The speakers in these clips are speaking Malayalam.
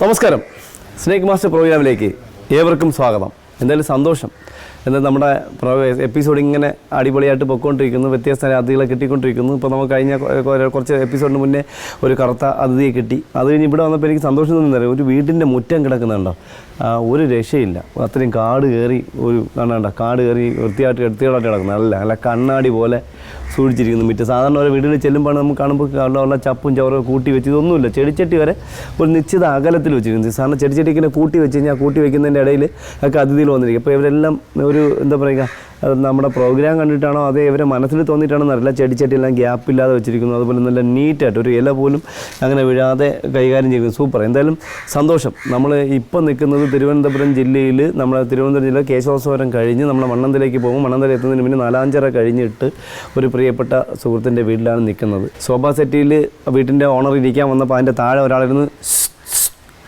നമസ്കാരം. സ്നേക് മാസ്റ്റർ പ്രോഗ്രാമിലേക്ക് ഏവർക്കും സ്വാഗതം. എന്തായാലും സന്തോഷം. എന്നാൽ നമ്മുടെ എപ്പിസോഡ് ഇങ്ങനെ അടിപൊളിയായിട്ട് പൊയ്ക്കൊണ്ടിരിക്കുന്നു വ്യത്യസ്ത അതിഥികളെ കിട്ടിക്കൊണ്ടിരിക്കുന്നു. ഇപ്പോൾ നമുക്ക് കഴിഞ്ഞ കുറച്ച് എപ്പിസോഡിന് മുന്നേ ഒരു കറുത്ത അതിഥിയെ കിട്ടി. അത് കഴിഞ്ഞ് ഇവിടെ വന്നപ്പോൾ എനിക്ക് സന്തോഷം തോന്നുന്നില്ല ഒരു വീടിന്റെ മുറ്റം കിടക്കുന്നുണ്ടോ? ഒരു രക്ഷയില്ല. അത്രയും കാട് കയറി ഒരു കാണണ്ട കാട് കയറി വൃത്തിയായിട്ട് വൃത്തിയോടായിട്ട് കിടക്കുന്നത് അല്ല അല്ല കണ്ണാടി പോലെ സൂക്ഷിച്ചിരിക്കുന്നു മിറ്റം. സാധാരണ ഓരോ വീടുകളിൽ ചെല്ലുമ്പോൾ നമുക്ക് കാണുമ്പോൾ ഉള്ള ചപ്പും ചവറും കൂട്ടി വെച്ച് ഇതൊന്നുമില്ല. ചെടിച്ചട്ടി വരെ ഒരു നിശ്ചിത അകലത്തിൽ വെച്ചിരിക്കുന്നു. സാധാരണ ചെടിച്ചട്ടി ഇങ്ങനെ കൂട്ടി വെച്ച് കഴിഞ്ഞാൽ കൂട്ടി വെക്കുന്നതിന്റെ ഇടയിൽ ഒക്കെ അതിഥിയിൽ വന്നിരിക്കും. അപ്പോൾ ഇവരെല്ലാം ഒരു എന്താ പറയുക നമ്മുടെ പ്രോഗ്രാം കണ്ടിട്ടാണോ? അതേ ഇവരെ മനസ്സിൽ തോന്നിയിട്ടാണോ എന്നറിയില്ല ചെടിച്ചട്ടിയെല്ലാം ഗ്യാപ്പില്ലാതെ വെച്ചിരിക്കുന്നു. അതുപോലെ നല്ല നീറ്റായിട്ട് ഒരു ഇല പോലും അങ്ങനെ വിഴാതെ കൈകാര്യം ചെയ്യുന്നു. സൂപ്പർ എന്തായാലും സന്തോഷം. നമ്മൾ ഇപ്പം നിൽക്കുന്നത് തിരുവനന്തപുരം ജില്ലയിൽ നമ്മുടെ തിരുവനന്തപുരം ജില്ല കേശവസ്വരം കഴിഞ്ഞ് നമ്മൾ മണ്ണന്തലേക്ക് പോകും. മണ്ണന്തല എത്തുന്നതിന് മുന്നേ നാലാഞ്ചര കഴിഞ്ഞിട്ട് ഒരു പ്രിയപ്പെട്ട സുഹൃത്തിന്റെ വീട്ടിലാണ് നിൽക്കുന്നത്. ശോഭാ സെറ്റിയിൽ വീട്ടിന്റെ ഓണർ ഇരിക്കാൻ വന്നപ്പോൾ അതിന്റെ താഴെ ഒരാളിരുന്ന്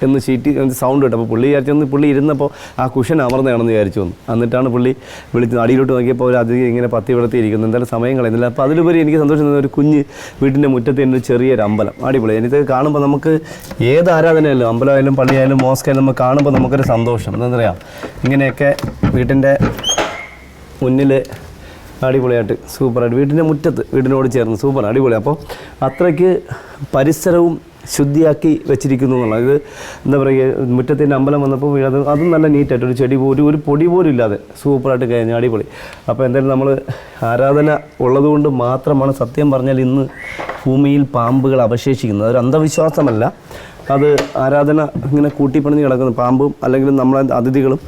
എന്ന് ഷീറ്റ് സൗണ്ട് കേട്ടു അപ്പോൾ പുള്ളി വിചാരിച്ചു പുള്ളി ഇരുന്നപ്പോൾ ആ കുഷൻ അമർന്നതാണെന്ന് വിചാരിച്ചു വന്നു. എന്നിട്ടാണ് പുള്ളി വിളിച്ച് അടിയിലോട്ട് നോക്കിയപ്പോൾ അവർ അതിഥി ഇങ്ങനെ പത്തി വിടത്തി ഇരിക്കുന്നു. എന്തായാലും സമയം കളയുന്നില്ല. അപ്പോൾ അതിലുപരി എനിക്ക് സന്തോഷം തന്നെ ഒരു കുഞ്ഞ് വീട്ടിന്റെ മുറ്റത്ത് എന്റെ ചെറിയൊരു അമ്പലം. അടിപൊളി. എനിക്ക് കാണുമ്പോൾ നമുക്ക് ഏത് ആരാധനയല്ലോ അമ്പലമായാലും പള്ളിയായാലും മോസ്കായാലും നമുക്ക് കാണുമ്പോൾ നമുക്കൊരു സന്തോഷം. എന്താ പറയുക ഇങ്ങനെയൊക്കെ വീട്ടിന്റെ മുന്നിൽ അടിപൊളിയായിട്ട് സൂപ്പറായിട്ട് വീട്ടിന്റെ മുറ്റത്ത് വീടിനോട് ചേർന്ന് സൂപ്പർ അടിപൊളി. അപ്പോൾ അത്രയ്ക്ക് പരിസരവും ശുദ്ധിയാക്കി വെച്ചിരിക്കുന്നു എന്നുള്ളത്. ഇത് എന്താ പറയുക മുറ്റത്തിന്റെ അമ്പലം വന്നപ്പോൾ അത് അതും നല്ല നീറ്റായിട്ട് ഒരു ചെടി പോലും ഒരു പൊടി പോലും ഇല്ലാതെ സൂപ്പറായിട്ട് കഴിഞ്ഞ അടിപൊളി. അപ്പോൾ എന്തായാലും നമ്മൾ ആരാധന ഉള്ളതുകൊണ്ട് മാത്രമാണ് സത്യം പറഞ്ഞാൽ ഇന്ന് ഭൂമിയിൽ പാമ്പുകൾ അവശേഷിക്കുന്നത്. അതൊരു അന്ധവിശ്വാസമല്ല. അത് ആരാധന ഇങ്ങനെ കൂട്ടിപ്പണിഞ്ഞ് കിടക്കുന്നു. പാമ്പും അല്ലെങ്കിൽ നമ്മളെ അതിഥികളും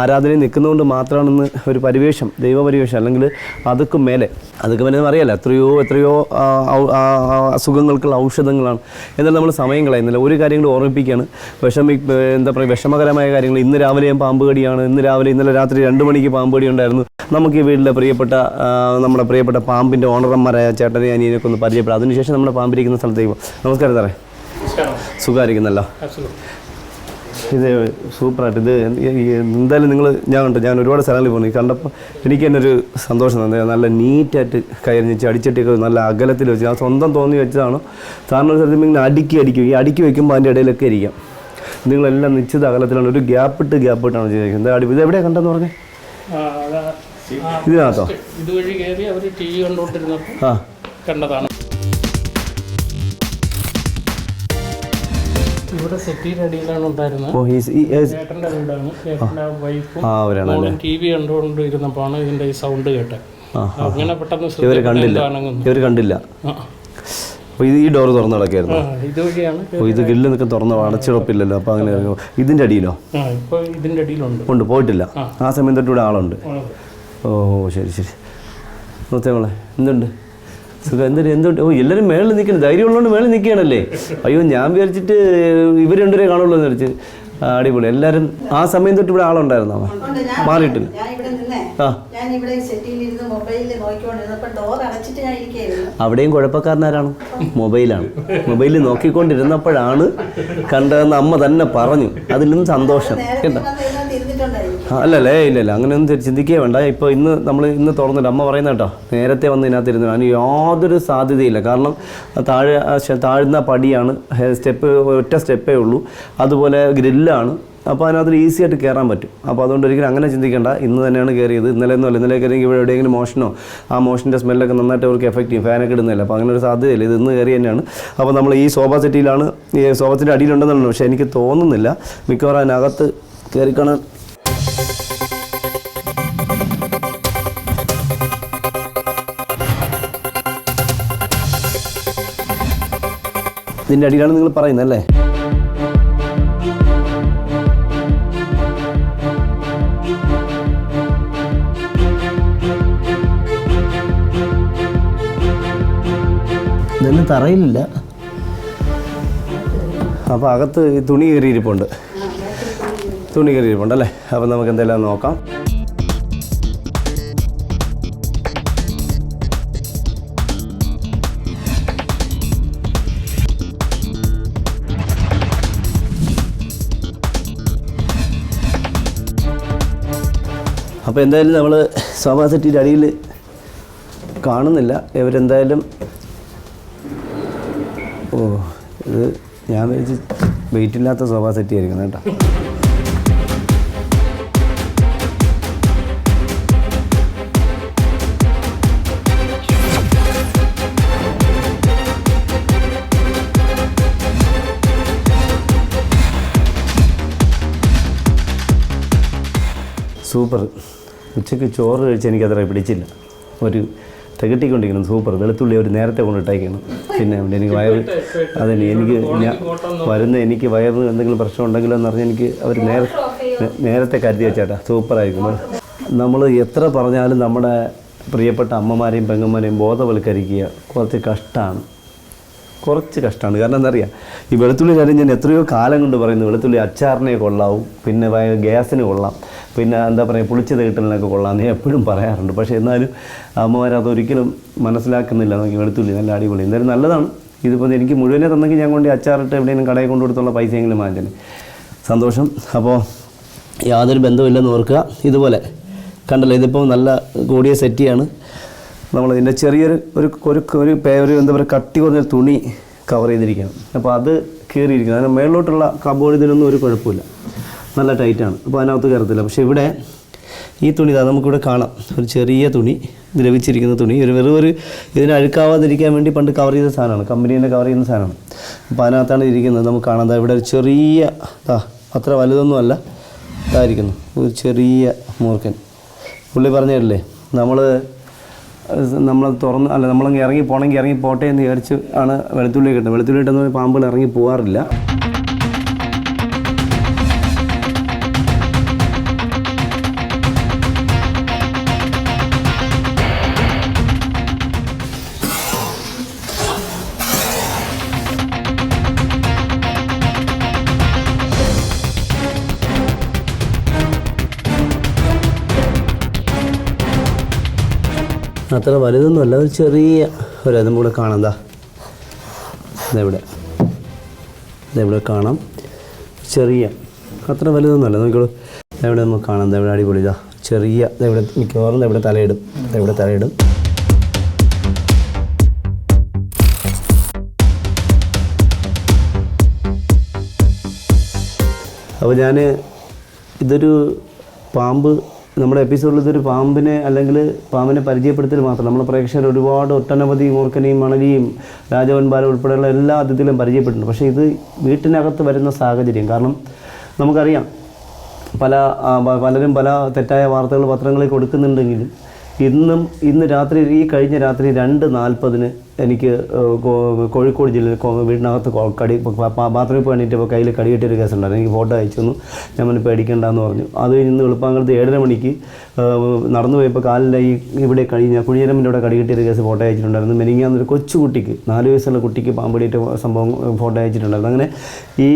ആരാധനയിൽ നിൽക്കുന്നതുകൊണ്ട് മാത്രമാണെന്ന് ഒരു പരിവേഷം ദൈവപരിവേഷം. അല്ലെങ്കിൽ അതൊക്കെ മേലെ. അതൊക്കെ മേലെ അറിയാല്ല. എത്രയോ എത്രയോ അസുഖങ്ങൾക്കുള്ള ഔഷധങ്ങളാണ്. എന്നാൽ നമ്മൾ സമയം കളയുന്നില്ല. ഒരു കാര്യം കൂടി ഓർമ്മിപ്പിക്കുകയാണ്. വിഷമി എന്താ പറയുക വിഷമകരമായ കാര്യങ്ങൾ. ഇന്ന് രാവിലെ പാമ്പ് കടിയാണ് ഇന്ന് രാവിലെ ഇന്നലെ രാത്രി രണ്ട് മണിക്ക് പാമ്പ് കടി ഉണ്ടായിരുന്നു. നമുക്ക് ഈ വീട്ടിലെ പ്രിയപ്പെട്ട നമ്മുടെ പ്രിയപ്പെട്ട പാമ്പിന്റെ ഓണർമാരായ ചേട്ടനെ അനിയനൊക്കെ ഒന്ന് പരിചയപ്പെടാം. അതിനുശേഷം നമ്മുടെ പാമ്പിരിക്കുന്ന സ്ഥലത്തേക്ക് നമസ്കാരം സാറേ. സുഖമായിരിക്കുന്നല്ലോ. ഇത് സൂപ്പറായിട്ട്. ഇത് എന്തായാലും നിങ്ങൾ ഞാൻ ഉണ്ട് ഞാൻ ഒരുപാട് സ്ഥലങ്ങളിൽ പോകുന്നു കണ്ടപ്പോൾ എനിക്ക് തന്നെ ഒരു സന്തോഷം തന്നെ. നല്ല നീറ്റായിട്ട് കയറിഞ്ഞ് അടിച്ചട്ടിയൊക്കെ നല്ല അകലത്തിൽ വെച്ച്. ഞാൻ സ്വന്തം തോന്നി വെച്ചതാണോ? സാറിന് ഒരു സ്ഥലത്ത് ഇങ്ങനെ അടുക്കി അടിക്കും. ഈ അടുക്കി വെക്കുമ്പോൾ അതിന്റെ ഇടയിലൊക്കെ ഇരിക്കാം. നിങ്ങളെല്ലാം നിശ്ചിത അകലത്തിലാണ് ഒരു ഗ്യാപ്പ് ഇട്ട് ഗ്യാപ്പ് ഇട്ടാണ് ചെയ്തിരിക്കുന്നത് എന്താ അടി ഇത് എവിടെയാണ് കണ്ടെന്ന് പറഞ്ഞേ. ഇതിനകത്തോ? ഇതുവഴി കയറി അവർ ടി വി കണ്ടുകൊണ്ടിരുന്നപ്പോൾ ആ. കണ്ടതാണ്. ഇവിടെ സെറ്റിയുടെ അടിയിലാണ് ഉണ്ടായിരുന്നത്. ഓ ഈ ഈ- ഈ- ചേട്ടന്റെ വീടാണ്. ചേട്ടന്റെ വൈഫും ആ അവരാണ് മോളും ടി വി കണ്ടുകൊണ്ടിരുന്നപ്പോഴാണ് ഇതിന്റെ ഈ സൗണ്ട് കേട്ടത്. അങ്ങനെ പെട്ടെന്ന് ഇവർ കണ്ടില്ല. ഇവർ കണ്ടില്ല. അപ്പോൾ ഇത് ഈ ഡോർ തുറന്ന് കിടക്കായിരുന്നു ആ, ഇതുവഴിയാണ് അപ്പോൾ ഇത് ഗില്ല് നിൽക്കാൻ തുറന്ന് അടച്ചുറപ്പില്ലല്ലോ അപ്പോൾ അങ്ങനെ ഇതിന്റെ അടിയിലോ? ഇതിന്റെ ഇപ്പോൾ ഇതിന്റെ അടിയിലുണ്ട്. ഉണ്ട് പോയിട്ടില്ല. ആ. സമയം തൊട്ട് ഇവിടെ ആളുണ്ട്. ഓ ശരി ശരി. നോത്തേമോളെ എന്തുണ്ട്? സുഖം. എന്തൊരു എന്തുണ്ട്? ഓ എല്ലാവരും മേളിൽ നിൽക്കണം ധൈര്യം ഉള്ളതുകൊണ്ട് മേളിൽ നിൽക്കുകയാണല്ലേ? അയ്യോ ഞാൻ വിചാരിച്ചിട്ട് ഇവർ രണ്ടുപേരെ കാണുള്ളൂ എന്ന് വിചാരിച്ച്. അടിപൊളി. എല്ലാവരും ആ സമയം തൊട്ട് ഇവിടെ ആളുണ്ടായിരുന്നോ? മാറിയിട്ടില്ല. ആ. അവിടെയും കുഴപ്പക്കാരനാരാണ്? മൊബൈലാണ്. മൊബൈലിൽ നോക്കിക്കൊണ്ടിരുന്നപ്പോഴാണ് കണ്ടതെന്ന് അമ്മ തന്നെ പറഞ്ഞു. അതിലും സന്തോഷം. കേട്ടോ വന്ന് ഇതിനകത്ത് ഇരുന്നിട്ടുണ്ടായിരുന്നു ആ, അല്ലല്ലേ ഇല്ല ഇല്ല അങ്ങനെയൊന്നും തി- ചിന്തിക്കേ വേണ്ട. ഇപ്പോൾ ഇന്ന് നമ്മൾ ഇന്ന് തുറന്നില്ല അമ്മ പറയുന്ന കേട്ടോ നേരത്തെ വന്ന് ഇതിനകത്ത് ഇരുന്നു അതിന് യാതൊരു സാധ്യതയില്ല. കാരണം താഴെ താഴ്ന്ന പടിയാണ്. സ്റ്റെപ്പ് ഒറ്റ സ്റ്റെപ്പേ ഉള്ളൂ. അതുപോലെ ഗ്രില്ലാണ്. അപ്പോൾ അതിനകത്ത് ഈസി ആയിട്ട് കയറാൻ പറ്റും. അപ്പോൾ അതുകൊണ്ട് ഒരിക്കലും അങ്ങനെ ചിന്തിക്കേണ്ട. ഇന്ന് തന്നെയാണ് കയറിയത് ഇന്നലെ ഒന്നും അല്ല. ഇന്നലെ കയറിയെങ്കിൽ ഇവിടെ എവിടെയെങ്കിലും മോഷനോ ആ മോഷന്റെ സ്മെല്ലൊക്കെ നന്നായിട്ട് അവർക്ക് എഫക്റ്റ് ചെയ്യും. ഫാനൊക്കെ ഇടുന്നില്ല അപ്പോൾ അങ്ങനെ ഒരു സാധ്യതയില്ല. ഇത് ഇന്ന് കയറി തന്നെയാണ്. അപ്പോൾ നമ്മൾ ഈ സോഫ സെറ്റിയിലാണ് ഈ സോഫത്തിന്റെ അടിയിലുണ്ടെന്നുള്ളത് പക്ഷേ എനിക്ക് തോന്നുന്നില്ല. മിക്കവാറും അതിനകത്ത് കയറി കാണാൻ ഇതിന്റെ അടിയിലാണ് നിങ്ങൾ പറയുന്നത് അല്ലേ? ഇതൊന്നും തറയിലില്ല. അപ്പോൾ അകത്ത് തുണി കയറിയിരിപ്പുണ്ട്. തുണി കയറിയിരിപ്പുണ്ട് അല്ലേ? അപ്പോൾ നമുക്ക് എന്തെല്ലാം നോക്കാം. അപ്പോൾ എന്തായാലും നമ്മൾ സോമാ സെറ്റിന്റെ അടിയിൽ കാണുന്നില്ല. ഇവരെന്തായാലും ഓ ഇത് ഞാൻ വിചാരിച്ച് വെയിറ്റ് ഇല്ലാത്ത സോഫാ സെറ്റ് ആയിരിക്കണം കേട്ടോ. സൂപ്പർ. ഉച്ചയ്ക്ക് ചോറ് കഴിച്ച് എനിക്കത്ര പിടിച്ചില്ല. ഒരു തികട്ടിക്കൊണ്ടിരിക്കണം സൂപ്പർ. വെളുത്തുള്ളി അവർ നേരത്തെ കൊണ്ടിട്ടേക്കണം. പിന്നെ എനിക്ക് വയറ് അതിന് എനിക്ക് വരുന്ന എനിക്ക് വയറിന് എന്തെങ്കിലും പ്രശ്നം ഉണ്ടെങ്കിലോ എന്ന് പറഞ്ഞാൽ എനിക്ക് അവർ നേരെ നേരത്തെ കരുതി വെച്ചേട്ടാ. സൂപ്പറായിരിക്കും നമ്മൾ എത്ര പറഞ്ഞാലും നമ്മുടെ പ്രിയപ്പെട്ട അമ്മമാരെയും പെങ്ങന്മാരെയും ബോധവൽക്കരിക്കുക കുറച്ച് കഷ്ടമാണ് കുറച്ച് കഷ്ടമാണ്. കാരണം എന്താ ഈ വെളുത്തുള്ളി കാര്യം ഞാൻ എത്രയോ കാലം കൊണ്ട് പറയുന്നു വെളുത്തുള്ളി അച്ചാറിനെ കൊള്ളാവും പിന്നെ ഗ്യാസിന് കൊള്ളാം പിന്നെ എന്താ പറയുക പുളിച്ചത് കിട്ടലിനൊക്കെ കൊള്ളാം എന്ന് എപ്പോഴും പറയാറുണ്ട്. പക്ഷേ എന്നാലും അമ്മമാർ അതൊരിക്കലും മനസ്സിലാക്കുന്നില്ല. നോക്കി വെളുത്തുള്ളി നല്ല അടിപൊളി. എന്തായാലും നല്ലതാണ്. ഇതിപ്പോൾ എനിക്ക് മുഴുവനെ തന്നെങ്കിൽ ഞാൻ കൊണ്ട് അച്ചാറിട്ട് എവിടെയെങ്കിലും കടയിൽ കൊണ്ടു കൊടുത്തുള്ള പൈസയെങ്കിലും വാങ്ങിച്ചേനെ. സന്തോഷം. അപ്പോൾ യാതൊരു ബന്ധമില്ലെന്ന് ഓർക്കുക. ഇതുപോലെ കണ്ടല്ലോ ഇതിപ്പോൾ നല്ല കൂടിയ സെറ്റിയാണ്. നമ്മൾ ഇതിന്റെ ചെറിയൊരു ഒരു ഒരു ഒരു ഒരു എന്താ പറയുക കട്ടി കുറഞ്ഞ തുണി കവർ ചെയ്തിരിക്കണം. അപ്പോൾ അത് കയറിയിരിക്കുന്നത് അതിന് മേളിലോട്ടുള്ള കബോർഡ് ഇതിനൊന്നും ഒരു കുഴപ്പമില്ല. നല്ല ടൈറ്റാണ് അപ്പോൾ അതിനകത്ത് കയറത്തില്ല. പക്ഷേ ഇവിടെ ഈ തുണി ഇതാ നമുക്കിവിടെ കാണാം. ഒരു ചെറിയ തുണി ദ്രവിച്ചിരിക്കുന്ന തുണി. ഒരു വെറും ഒരു ഇതിന് അഴുക്കാവാതിരിക്കാൻ വേണ്ടി പണ്ട് കവർ ചെയ്ത സാധനമാണ്. കമ്പനീനെ കവർ ചെയ്യുന്ന സാധനമാണ്. അപ്പോൾ അതിനകത്താണ് ഇരിക്കുന്നത്. നമുക്ക് കാണാം. ഇവിടെ ഒരു ചെറിയ അത്ര വലുതൊന്നും അല്ല ഇതായിരിക്കുന്നു. ഒരു ചെറിയ മൂർക്കൻ. പുള്ളി പറഞ്ഞല്ലേ നമ്മൾ നമ്മൾ തുറന്ന് അല്ല നമ്മളങ്ങ് ഇറങ്ങി പോകണമെങ്കിൽ ഇറങ്ങി പോട്ടെ എന്ന് വിചാരിച്ച് ആണ് വെളുത്തുള്ളി കിട്ടുന്നത് വെളുത്തുള്ളി കിട്ടുന്ന പാമ്പുകൾ ഇറങ്ങി പോകാറില്ല അത്ര വലുതൊന്നുമല്ല ഒരു ചെറിയ ഒരു അതും കൂടെ കാണാം. എന്താ ഇതെവിടെ ഇതെവിടെ കാണാം. ചെറിയ. അത്ര വലുതൊന്നുമല്ല നോക്കിക്കോളൂ. എവിടെ നമുക്ക് കാണാം. ഇതെവിടെ അടിപൊളി. ഇതാ ചെറിയ. ഇതെവിടെ മിക്കവാറും ഇതെവിടെ തലയിടും. ഇതെവിടെ തലയിടും. അപ്പോൾ ഞാൻ ഇതൊരു പാമ്പ് നമ്മുടെ എപ്പിസോഡിൽ ഇതൊരു പാമ്പിനെ അല്ലെങ്കിൽ പാമ്പിനെ പരിചയപ്പെടുത്തൽ മാത്രം നമ്മുടെ പ്രേക്ഷകർ ഒരുപാട് ഒട്ടനവധി മൂർഖനെയും മണലിയും രാജവൻപാലം ഉൾപ്പെടെയുള്ള എല്ലാ അതിഥികളും പരിചയപ്പെട്ടിട്ടുണ്ട്. പക്ഷേ ഇത് വീട്ടിനകത്ത് വരുന്ന സാഹചര്യം. കാരണം നമുക്കറിയാം പല പലരും പല തെറ്റായ വാർത്തകൾ പത്രങ്ങളിൽ കൊടുക്കുന്നുണ്ടെങ്കിലും ഇന്നും ഇന്ന് രാത്രി ഈ കഴിഞ്ഞ രാത്രി രണ്ട് നാൽപ്പതിന് എനിക്ക് കോഴിക്കോട് ജില്ലയിൽ വീടിനകത്ത് കടി ബാത്റൂമിൽ പോയി എണീറ്റപ്പോൾ കയ്യിൽ കടി കിട്ടിയൊരു കേസുണ്ടായിരുന്നു. എനിക്ക് ഫോട്ടോ അയച്ചു തന്നു ഞാൻ പറഞ്ഞു പേടിക്കണ്ടെന്ന് പറഞ്ഞു. അത് കഴിഞ്ഞ് ഇന്ന് എളുപ്പാങ്കലത്ത് ഏഴര മണിക്ക് നടന്നു പോയപ്പോൾ കാലിന്റെ ഈ ഇവിടെ കഴിഞ്ഞ കുഴിയരമ്പിന്റെ ഇവിടെ കടി കേസ് ഫോട്ടോ അയച്ചിട്ടുണ്ടായിരുന്നു. മെനിങ്ങാന്നൊരു കൊച്ചു കുട്ടിക്ക് നാല് വയസ്സുള്ള കുട്ടിക്ക് പാമ്പടിയേറ്റ സംഭവം ഫോട്ടോ അയച്ചിട്ടുണ്ടായിരുന്നു. അങ്ങനെ ഈ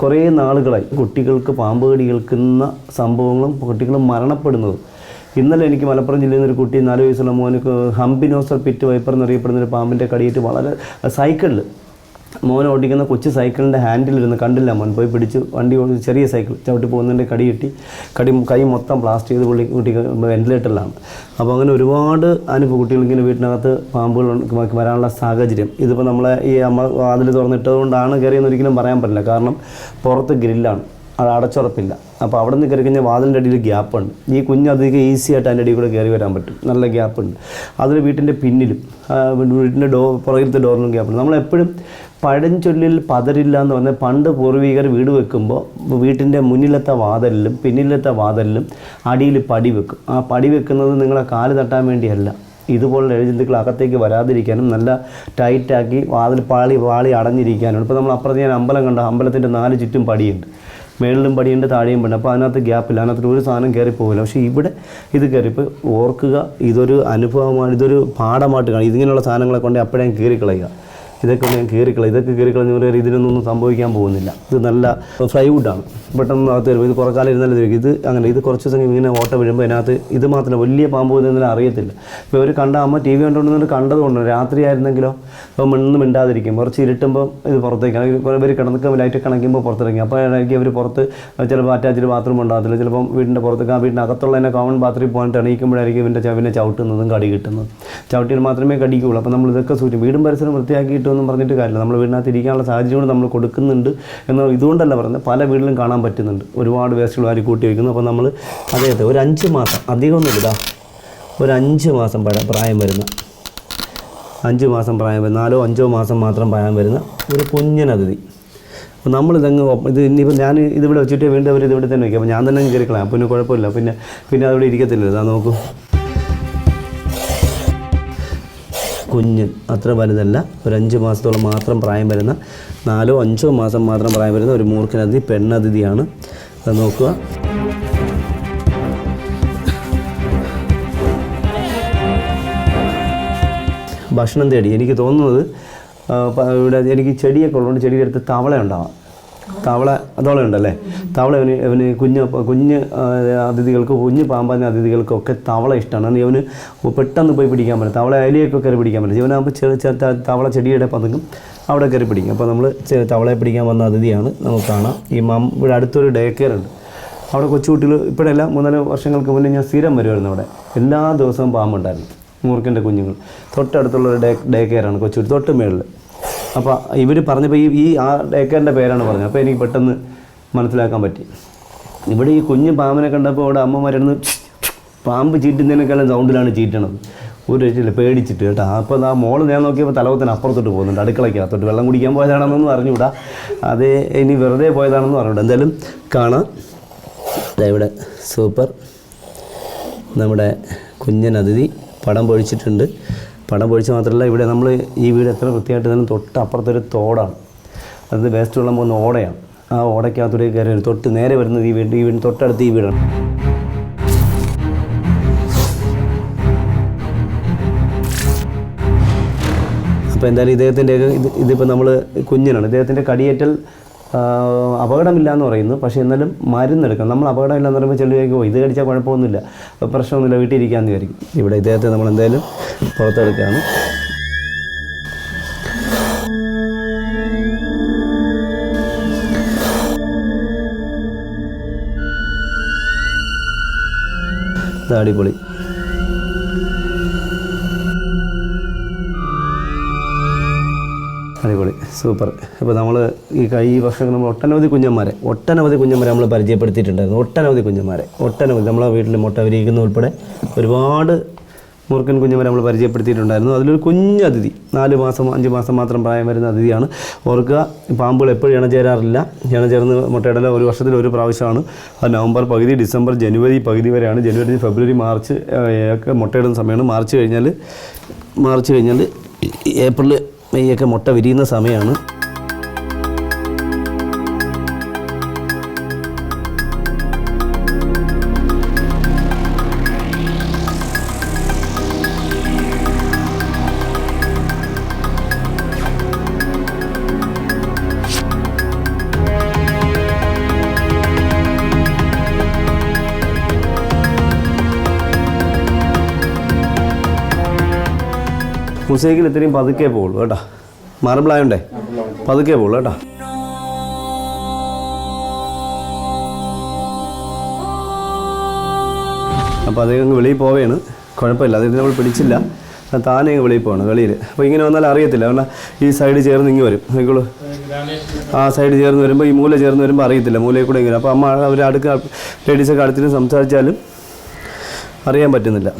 കുറേ നാളുകളായി കുട്ടികൾക്ക് പാമ്പ് കടി കേൾക്കുന്ന സംഭവങ്ങളും കുട്ടികളും മരണപ്പെടുന്നതും ഇന്നലെ എനിക്ക് മലപ്പുറം ജില്ലയിൽ നിന്ന് ഒരു കുട്ടി നാല് വയസ്സുള്ള മോനക്ക് ഹംബിനോസർ പിറ്റ് വൈപ്പർ എന്നറിയപ്പെടുന്ന ഒരു പാമ്പിന്റെ കടിയേറ്റ് വളരെ സൈക്കിളിൽ മോൻ ഓടിക്കുന്ന കൊച്ചു സൈക്കിളിന്റെ ഹാൻഡിലിരുന്ന് കണ്ടില്ല മോൻ. പോയി പിടിച്ച് വണ്ടി ചെറിയ സൈക്കിൾ ചവിട്ടി പോകുന്നതിന്റെ കടി കിട്ടി കടി കൈ മൊത്തം പ്ലാസ്റ്റ് ചെയ്ത് പുള്ളി കുട്ടി വെന്റിലേറ്ററിലാണ് അപ്പോൾ അങ്ങനെ ഒരുപാട് അനുഭവം കുട്ടികൾക്കിങ്ങനെ വീട്ടിനകത്ത് പാമ്പുകൾ വരാനുള്ള സാഹചര്യം. ഇതിപ്പോൾ നമ്മളെ ഈ അമ്മ വാതിൽ തുറന്നിട്ടതുകൊണ്ടാണ് കയറിയെന്ന് ഒരിക്കലും പറയാൻ പറ്റില്ല. കാരണം പുറത്ത് ഗ്രില്ലാണ്. അത് അടച്ചുറപ്പില്ല. അപ്പോൾ അവിടെ നിന്ന് കയറി കഴിഞ്ഞാൽ വാതിലിന്റെ അടിയിൽ ഗ്യാപ്പുണ്ട്. ഈ കുഞ്ഞ് അധികം ഈസി ആയിട്ട് അതിന്റെ അടിയിൽ കൂടെ കയറി വരാൻ പറ്റും. നല്ല ഗ്യാപ്പുണ്ട്. അതിൽ വീട്ടിന്റെ പിന്നിലും വീട്ടിന്റെ ഡോ പുറകിലത്തെ ഡോറിലും ഗ്യാപ്പുണ്ട്. നമ്മളെപ്പോഴും പഴഞ്ചൊല്ലിൽ പതരില്ല എന്ന് പറഞ്ഞാൽ പണ്ട് പൂർവികർ വീട് വെക്കുമ്പോൾ വീട്ടിന്റെ മുന്നിലത്തെ വാതലിലും പിന്നിലത്തെ വാതലിലും അടിയിൽ പടി വെക്കും. ആ പടി വെക്കുന്നത് നിങ്ങളെ കാൽ തട്ടാൻ വേണ്ടിയല്ല. ഇതുപോലുള്ള എഴുതിന്തുക്കൾ അകത്തേക്ക് വരാതിരിക്കാനും നല്ല ടൈറ്റാക്കി വാതിൽ പാളി പാളി അടഞ്ഞിരിക്കാനും. ഇപ്പോൾ നമ്മൾ അപ്പുറത്ത് ഞാൻ അമ്പലം കണ്ട. അമ്പലത്തിന്റെ നാല് ചുറ്റും പടിയുണ്ട്. മേളിലും പടിയുണ്ട് താഴെയും പണ്ട് അപ്പോൾ അതിനകത്ത് ഗ്യാപ്പില്ല അതിനകത്ത് ഒരു സാധനം കയറി പോകില്ല. പക്ഷേ ഇവിടെ ഇത് കയറി ഇപ്പോൾ ഓർക്കുക ഇതൊരു അനുഭവമാണ് ഇതൊരു പാഠമായിട്ട് കാണും ഇതിങ്ങനെയുള്ള സാധനങ്ങളെ കൊണ്ട് അപ്പോഴേ കീറിക്കളയുക. ഇതൊക്കെ ഞാൻ കീറിക്കളയും ഇതൊക്കെ കീറിക്കളഞ്ഞ പോലെ ഇതിനൊന്നും സംഭവിക്കാൻ പോകുന്നില്ല. ഇത് നല്ല ഫ്ലൈവുഡാണ് പെട്ടെന്ന് അകത്ത് വരുമ്പോൾ ഇത് കുറേ കാലം ഇരുന്നാലും ഇത് ഇത് അങ്ങനെ ഇത് കുറച്ച് ദിവസം ഇങ്ങനെ ഓട്ട വീഴുമ്പോൾ അതിനകത്ത് ഇത് മാത്രമല്ല വലിയ പാമ്പ് ഇതെന്നാലും അറിയത്തില്ല. ഇപ്പോൾ ഇവർ കണ്ട അമ്മ ടി വി കണ്ടുകൊണ്ടിരുന്നത് കണ്ടതുകൊണ്ട് രാത്രി ആയിരുന്നെങ്കിലോ അപ്പോൾ മണ്ണ് മിണ്ടാതിരിക്കും. കുറച്ച് ഇരുട്ടുമ്പോൾ ഇത് പുറത്തേക്ക് പേര് കിടന്നൊക്കെ ലൈറ്റ് കണക്കുമ്പോൾ പുറത്തിറങ്ങി. അപ്പോൾ ഇടയ്ക്ക് അവർ പുറത്ത് ചിലപ്പോൾ അറ്റാച്ച്ഡ് ബാത്റൂം ഉണ്ടാകത്തില്ല. ചിലപ്പം വീടിന്റെ പുറത്തേക്ക് ആ വീടിന്റെ അകത്തുള്ള തന്നെ കോമൺ ബാത്റൂമിൽ പോകാൻ എണീക്കുമ്പോഴായിരിക്കും ഇവന്റെ ചവിനെ ചവിട്ടുന്നതും കടി കിട്ടുന്നതും. ചവിട്ടിയിൽ മാത്രമേ കടിക്കുകയുള്ളൂ അപ്പോൾ നമ്മൾ ഇതൊക്കെ സൂക്ഷിക്കും വീടും പരിസരം വൃത്തിയാക്കിയിട്ട് പറ്റുമെന്നും പറഞ്ഞിട്ട് കാര്യമില്ല. നമ്മൾ വീടിനകത്ത് ഇരിക്കാനുള്ള സാഹചര്യം നമ്മൾ കൊടുക്കുന്നുണ്ട് എന്ന് ഇതുകൊണ്ടല്ല പറയുന്നത് പല വീട്ടിലും കാണാൻ പറ്റുന്നുണ്ട്. ഒരുപാട് വേസ്റ്റുകൾ വാരി കൂട്ടി വയ്ക്കുന്നു അപ്പോൾ നമ്മൾ അദ്ദേഹത്തെ ഒരു അഞ്ച് മാസം അധികമൊന്നുമില്ല ഇതാ. ഒരു അഞ്ച് മാസം പ്രായം വരുന്ന അഞ്ച് മാസം പ്രായം വരുന്ന നാലോ അഞ്ചോ മാസം മാത്രം പ്രായം വരുന്ന ഒരു കുഞ്ഞനതിഥി. അപ്പോൾ നമ്മളിതങ്ങ് ഇത് ഇനിയിപ്പോൾ ഞാൻ ഇതിവിടെ വെച്ചിട്ട് വീണ്ടും അവർ ഇതിവിടെ തന്നെ വയ്ക്കും. അപ്പോൾ ഞാൻ തന്നെ കയറിക്കളാം പിന്നെ കുഴപ്പമില്ല. പിന്നെ പിന്നെ അതവിടെ ഇരിക്കത്തില്ല. ഇതാ നോക്കൂ. കുഞ്ഞ് അത്ര വലുതല്ല. ഒരു അഞ്ച് മാസത്തോളം മാത്രം പ്രായം വരുന്ന നാലോ അഞ്ചോ മാസം മാത്രം പ്രായം വരുന്ന ഒരു മൂർഖനതിഥി പെണ്ണതിഥിയാണ്. അത് നോക്കുക. ഭക്ഷണം തേടി. എനിക്ക് തോന്നുന്നത് ഇവിടെ എനിക്ക് ചെടിയൊക്കെ ഉള്ളതുകൊണ്ട് ചെടിയുടെ അടുത്ത് തവള ഉണ്ടാവാം. തവള തവള ഉണ്ടല്ലേ? തവള അവന് അവന് കുഞ്ഞ് കുഞ്ഞ് അതിഥികൾക്ക് കുഞ്ഞ് പാമ്പാഞ്ഞ അതിഥികൾക്കൊക്കെ തവള ഇഷ്ടമാണ് കാരണം ഇവന് പെട്ടെന്ന് പോയി പിടിക്കാൻ പറ്റും തവള അലിയൊക്കെ കയറി പിടിക്കാൻ പറ്റും ഇവനാകുമ്പോൾ ചെറു ചെറുത്ത ത- തവള ചെടിയുടെ പതുങ്ങും. അവിടെ കയറി പിടിക്കും. അപ്പോൾ നമ്മൾ തവളയെ പിടിക്കാൻ വന്ന അതിഥിയാണ് നമുക്ക് കാണാം. ഈ മാം ഇവിടെ അടുത്തൊരു ഡേ കെയർ ഉണ്ട്. അവിടെ കൊച്ചുകുട്ടികൾ ഇപ്പോഴല്ല മൂന്നാൽ വർഷങ്ങൾക്ക് മുന്നേ ഞാൻ സ്ഥിരം വരുമായിരുന്നു അവിടെ. എല്ലാ ദിവസവും പാമ്പുണ്ടായിരുന്നു. മൂർഖന്റെ കുഞ്ഞുങ്ങൾ. തൊട്ടടുത്തുള്ള ഡേ ഡേ കെയറാണ് കൊച്ചുകുട്ടി. തൊട്ട് മേളിൽ അപ്പോൾ ഇവർ പറഞ്ഞപ്പോൾ ഈ ഈ ആ ഡേ പേരാണ് പറഞ്ഞത്. അപ്പോൾ എനിക്ക് പെട്ടെന്ന് മനസ്സിലാക്കാൻ പറ്റി. ഇവിടെ ഈ കുഞ്ഞു പാമ്പിനെ കണ്ടപ്പോൾ അവിടെ അമ്മമാരുന്ന് പാമ്പ് ചീറ്റുന്നതിനേക്കാളും സൗണ്ടിലാണ് ചീറ്റണത്. ഒരു രക്ഷയില്ല പേടിച്ചിട്ട് കേട്ടോ. അപ്പോൾ ആ മോൾ ഞാൻ നോക്കിയപ്പോൾ തലവത്തിന് അപ്പുറത്തോട്ട് പോകുന്നുണ്ട് അടുക്കളയ്ക്കകത്തോട്ട്. വെള്ളം കുടിക്കാൻ പോയതാണെന്നൊന്നും അറിഞ്ഞുകൂടാ അത് ഇനി വെറുതെ പോയതാണെന്ന് പറഞ്ഞൂടാ എന്തായാലും കാണാം. ഇവിടെ സൂപ്പർ. നമ്മുടെ കുഞ്ഞൻ അതിഥി പടം പൊഴിച്ചിട്ടുണ്ട്. പടം പൊഴിച്ച് മാത്രമല്ല ഇവിടെ നമ്മൾ ഈ വീട് എത്ര വൃത്തിയായിട്ട് തന്നെ തൊട്ട് അപ്പുറത്തൊരു തോടാണ്. അത് വേസ്റ്റ് വെള്ളം പോകുന്ന ഓടയാണ്. ആ ഓടയ്ക്കകത്തൂടെ കയറി. തൊട്ട് നേരെ വരുന്നത് ഈ വീട് ഈ വീട് തൊട്ടടുത്ത് ഈ വീടാണ്. അപ്പോൾ എന്തായാലും ഇദ്ദേഹത്തിന്റെയൊക്കെ ഇത് ഇതിപ്പോൾ നമ്മൾ കുഞ്ഞിനാണ്. ഇദ്ദേഹത്തിന്റെ കടിയേറ്റൽ അപകടമില്ല എന്ന് പറയുന്നു. പക്ഷേ എന്നാലും മരുന്നെടുക്കണം. നമ്മൾ അപകടമില്ല എന്ന് പറയുമ്പോൾ ചെല്ലുകയോ ഇത് കഴിച്ചാൽ കുഴപ്പമൊന്നുമില്ല. പ്രശ്നമൊന്നുമില്ല വീട്ടിൽ ഇരിക്കാമെന്ന് വിചാരിക്കും ഇവിടെ ഇദ്ദേഹത്തെ നമ്മൾ എന്തായാലും പുറത്തെടുക്കുകയാണ്. അടിപൊളി. അടിപൊളി സൂപ്പർ. അപ്പോൾ നമ്മൾ ഈ കൈ വർഷം നമ്മൾ ഒട്ടനവധി കുഞ്ഞന്മാരെ ഒട്ടനവധി കുഞ്ഞന്മാരെ നമ്മൾ പരിചയപ്പെടുത്തിയിട്ടുണ്ടായിരുന്നു. ഒട്ടനവധി കുഞ്ഞന്മാരെ ഒട്ടനവധി. നമ്മളെ വീട്ടിൽ മുട്ട വിരിയിക്കുന്ന ഉൾപ്പെടെ ഒരുപാട് മുറുക്കൻ കുഞ്ഞന്മാരെ നമ്മൾ പരിചയപ്പെടുത്തിയിട്ടുണ്ടായിരുന്നു. അതിലൊരു കുഞ്ഞ് അതിഥി നാല് മാസം അഞ്ച് മാസം മാത്രം പ്രായം വരുന്ന അതിഥിയാണ്. ഓർക്കുക പാമ്പുകൾ എപ്പോഴും ഇണചേരാറില്ല. ഇണചേർന്ന് മുട്ടയിടല ഒരു വർഷത്തിൽ ഒരു പ്രാവശ്യമാണ്. അത് നവംബർ പകുതി ഡിസംബർ ജനുവരി പകുതി വരെയാണ്. ജനുവരി ഫെബ്രുവരി മാർച്ച് ഒക്കെ മുട്ടയിടുന്ന സമയമാണ്. മാർച്ച് കഴിഞ്ഞാൽ മാർച്ച് കഴിഞ്ഞാൽ ഏപ്രിൽ മെയ് ഒക്കെ മുട്ട വിരിയുന്ന സമയമാണ്. മുസൈക്കിൽ ഇത്രയും പതുക്കേ പോകുള്ളൂ കേട്ടോ. മാർബിൾ പതുക്കേ പോകുള്ളൂ കേട്ടോ. അപ്പോൾ അദ്ദേഹം അങ്ങ് വെളിയിൽ പോവുകയാണ് കുഴപ്പമില്ല അദ്ദേഹത്തിന് നമ്മൾ പിടിച്ചില്ല. താനേ അങ്ങ് വെളിയിൽ പോവാണ് വെളിയിൽ അപ്പോൾ ഇങ്ങനെ വന്നാൽ അറിയത്തില്ല കാരണം ഈ സൈഡ് ചേർന്ന് ഇങ്ങ് വരും. നോക്കിക്കോളൂ ആ സൈഡ് ചേർന്ന് വരുമ്പോൾ ഈ മൂല ചേർന്ന് വരുമ്പോൾ അറിയത്തില്ല മൂലയിൽ കൂടെ ഇങ്ങനെ. അപ്പോൾ അമ്മ അവർ അടുക്ക ലേഡീസൊക്കെ അടുത്തിട്ട് സംസാരിച്ചാലും അറിയാൻ പറ്റുന്നില്ല.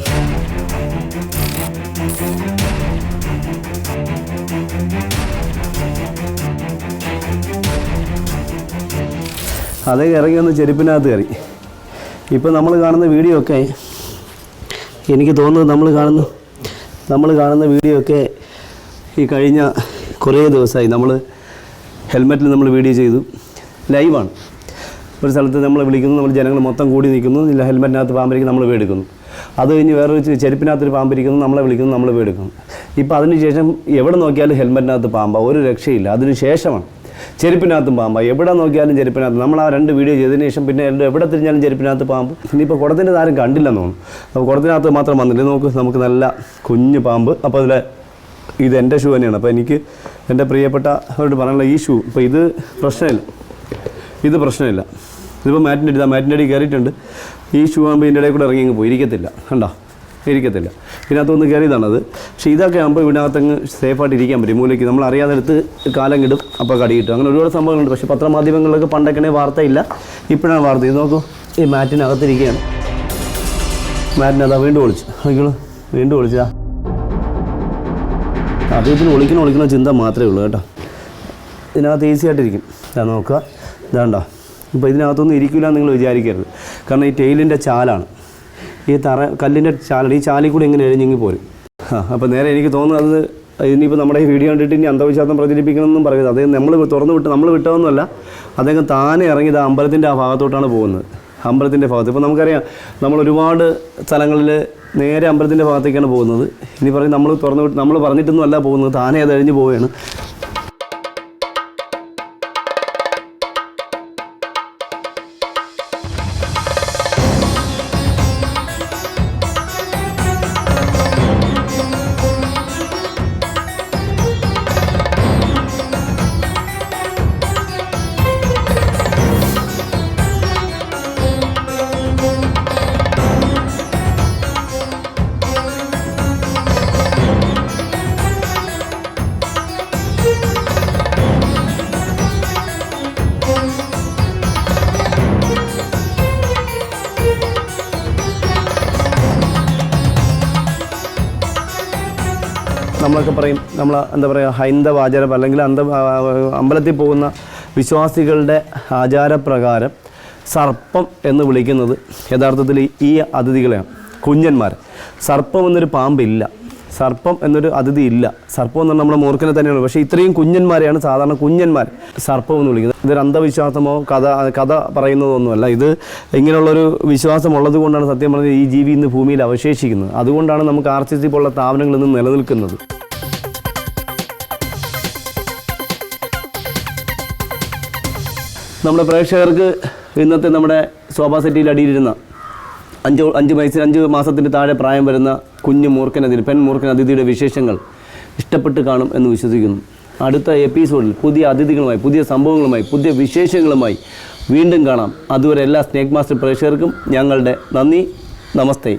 അതേ ഇറങ്ങി വന്ന് ചെരുപ്പിനകത്ത് കയറി. ഇപ്പോൾ നമ്മൾ കാണുന്ന വീഡിയോ ഒക്കെ എനിക്ക് തോന്നുന്നത് നമ്മൾ കാണുന്ന. നമ്മൾ കാണുന്ന വീഡിയോ ഒക്കെ ഈ കഴിഞ്ഞ കുറേ ദിവസമായി നമ്മൾ ഹെൽമെറ്റിൽ നമ്മൾ വീഡിയോ ചെയ്തു. ലൈവാണ് ഒരു സ്ഥലത്ത് നമ്മൾ വിളിക്കുന്നു നമ്മൾ ജനങ്ങൾ മൊത്തം കൂടി നിൽക്കുന്നു ഇല്ല ഹെൽമെറ്റിനകത്ത് പാമ്പിരിക്കും നമ്മൾ വീടെടുക്കുന്നു അത് കഴിഞ്ഞ് വേറൊരു ചെരുപ്പിനകത്തൊരു പാമ്പിരിക്കുന്നു നമ്മളെ വിളിക്കുന്നു നമ്മൾ വീടെടുക്കുന്നു ഇപ്പോൾ അതിന് ശേഷം എവിടെ നോക്കിയാലും ഹെൽമെറ്റിനകത്ത് പാമ്പ ഒരു രക്ഷയില്ല. അതിന് ശേഷമാണ് ചെരുപ്പിനകത്തും പാമ്പ്. എവിടെ നോക്കിയാലും ചെരുപ്പിനകത്ത്. നമ്മൾ ആ രണ്ട് വീഡിയോ ചെയ്തതിന് ശേഷം പിന്നെ രണ്ട് എവിടെ തിരിഞ്ഞാലും ചെരുപ്പിനകത്ത് പാമ്പ്. ഇനിയിപ്പോൾ കുടത്തിന്റെ താരം കണ്ടില്ലെന്ന് തോന്നുന്നു. അപ്പോൾ കുടത്തിനകത്ത് മാത്രം വന്നില്ല. നോക്ക് നമുക്ക് നല്ല കുഞ്ഞ് പാമ്പ്. അപ്പോൾ അതിലെ ഇത് എന്റെ ഷൂ തന്നെയാണ്. അപ്പോൾ എനിക്ക് എന്റെ പ്രിയപ്പെട്ട അവരോട് പറയാനുള്ള ഈ ഷൂ ഇപ്പോൾ ഇത് പ്രശ്നമില്ല. ഇത് പ്രശ്നമില്ല. ഇതിപ്പോൾ മാറ്റിന്റെ അടി മാറ്റിന്റെ അടി കയറിയിട്ടുണ്ട്. ഈ ഷൂ ആകുമ്പോൾ ഇതിന്റെ ഇടയിൽ കൂടെ ഇറങ്ങി അങ്ങ് പോയി. കണ്ടോ? ഇരിക്കത്തില്ല. ഇതിനകത്തൊന്ന് കയറിയതാണത്. പക്ഷേ ഇതൊക്കെ ആകുമ്പോൾ ഇതിനകത്തങ്ങ് സേഫായിട്ട് ഇരിക്കാൻ പറ്റും. മൂലയ്ക്ക് നമ്മൾ അറിയാതെ എടുത്ത് കാലം കിടും അപ്പോൾ കടി കിട്ടും അങ്ങനെ ഒരുപാട് സംഭവങ്ങളുണ്ട്. പക്ഷേ പത്രമാധ്യമങ്ങളിലൊക്കെ പണ്ടൊക്കെ വാർത്തയില്ല. ഇപ്പോഴാണ് വാർത്ത. ഇത് നോക്കൂ. ഈ മാറ്റിനകത്തിരിക്കുകയാണ്. മാറ്റിനതാ വീണ്ടും ഒളിച്ചു. നോക്കിയോളൂ വീണ്ടും ഒളിച്ചാ. അദ്ദേഹത്തിന് ഒളിക്കണം ഒളിക്കണ ചിന്ത മാത്രമേ ഉള്ളൂ കേട്ടോ. ഇതിനകത്ത് ഈസി ആയിട്ടിരിക്കും. ഞാൻ നോക്കുക. ഇതാണ്ടോ ഇപ്പോൾ ഇതിനകത്തൊന്നും ഇരിക്കില്ല എന്ന് നിങ്ങൾ വിചാരിക്കരുത്. കാരണം ഈ ടെയിലിന്റെ ചാലാണ്. ഈ തറ കല്ലിന്റെ ചാലാണ് ഈ ചാലിൽ കൂടി ഇങ്ങനെ എഴിഞ്ഞിങ്ങി പോരും. അപ്പോൾ നേരെ എനിക്ക് തോന്നുന്നത് ഇനിയിപ്പോൾ നമ്മുടെ ഈ വീഡിയോ കണ്ടിട്ട് ഇനി അന്ധവിശ്വാസം പ്രചരിപ്പിക്കണമെന്നും പറയുന്നത്. അദ്ദേഹം നമ്മൾ തുറന്നു വിട്ട് നമ്മൾ വിട്ടതൊന്നുമല്ല അദ്ദേഹം താനെ ഇറങ്ങിയത് അമ്പലത്തിന്റെ ആ ഭാഗത്തോട്ടാണ് പോകുന്നത്. അമ്പലത്തിന്റെ ഭാഗത്ത്. ഇപ്പോൾ നമുക്കറിയാം നമ്മൾ ഒരുപാട് സ്ഥലങ്ങളിൽ നേരെ അമ്പലത്തിന്റെ ഭാഗത്തേക്കാണ് പോകുന്നത്. ഇനി പറയും നമ്മൾ തുറന്നു വിട്ട് നമ്മൾ പറഞ്ഞിട്ടൊന്നും അല്ല പോകുന്നത്. താനെ അത് കഴിഞ്ഞ് പോവുകയാണ്. നമ്മളൊക്കെ പറയും നമ്മൾ എന്താ പറയുക ഹൈന്ദവ ആചാരം അല്ലെങ്കിൽ അന്ത അമ്പലത്തിൽ പോകുന്ന വിശ്വാസികളുടെ ആചാരപ്രകാരം സർപ്പം എന്ന് വിളിക്കുന്നത് യഥാർത്ഥത്തിൽ ഈ അതിഥികളെയാണ് കുഞ്ഞന്മാർ. സർപ്പം എന്നൊരു പാമ്പില്ല. സർപ്പം എന്നൊരു അതിഥി ഇല്ല. സർപ്പം എന്ന് പറഞ്ഞാൽ നമ്മുടെ മൂർഖനെ തന്നെയാണ്. പക്ഷേ ഇത്രയും കുഞ്ഞന്മാരെയാണ് സാധാരണ കുഞ്ഞന്മാർ സർപ്പം എന്ന് വിളിക്കുന്നത്. ഇതൊരു അന്ധവിശ്വാസമോ കഥ കഥ പറയുന്നതൊന്നുമല്ല. ഇത് ഇങ്ങനെയുള്ളൊരു വിശ്വാസം ഉള്ളത് കൊണ്ടാണ് സത്യം പറഞ്ഞാൽ ഈ ജീവി ഇന്ന് ഭൂമിയിൽ അവശേഷിക്കുന്നത്. അതുകൊണ്ടാണ് നമുക്ക് ആർ സി സി പോലുള്ള സ്ഥാപനങ്ങൾ ഇന്ന് നിലനിൽക്കുന്നത്. നമ്മുടെ പ്രേക്ഷകർക്ക് ഇന്നത്തെ നമ്മുടെ ശോഭാ സെറ്റിയിൽ അടിയിലിരുന്ന അഞ്ച് അഞ്ച് വയസ്സിൽ അഞ്ച് മാസത്തിന് താഴെ പ്രായം വരുന്ന കുഞ്ഞു മൂർഖൻ അതിഥി പെൺ മൂർഖൻ അതിഥിയുടെ വിശേഷങ്ങൾ ഇഷ്ടപ്പെട്ട് കാണും എന്ന് വിശ്വസിക്കുന്നു. അടുത്ത എപ്പിസോഡിൽ പുതിയ അതിഥികളുമായി പുതിയ സംഭവങ്ങളുമായി പുതിയ വിശേഷങ്ങളുമായി വീണ്ടും കാണാം. അതുവരെ എല്ലാ സ്നേക് മാസ്റ്റർ പ്രേക്ഷകർക്കും ഞങ്ങളുടെ നന്ദി നമസ്തേ.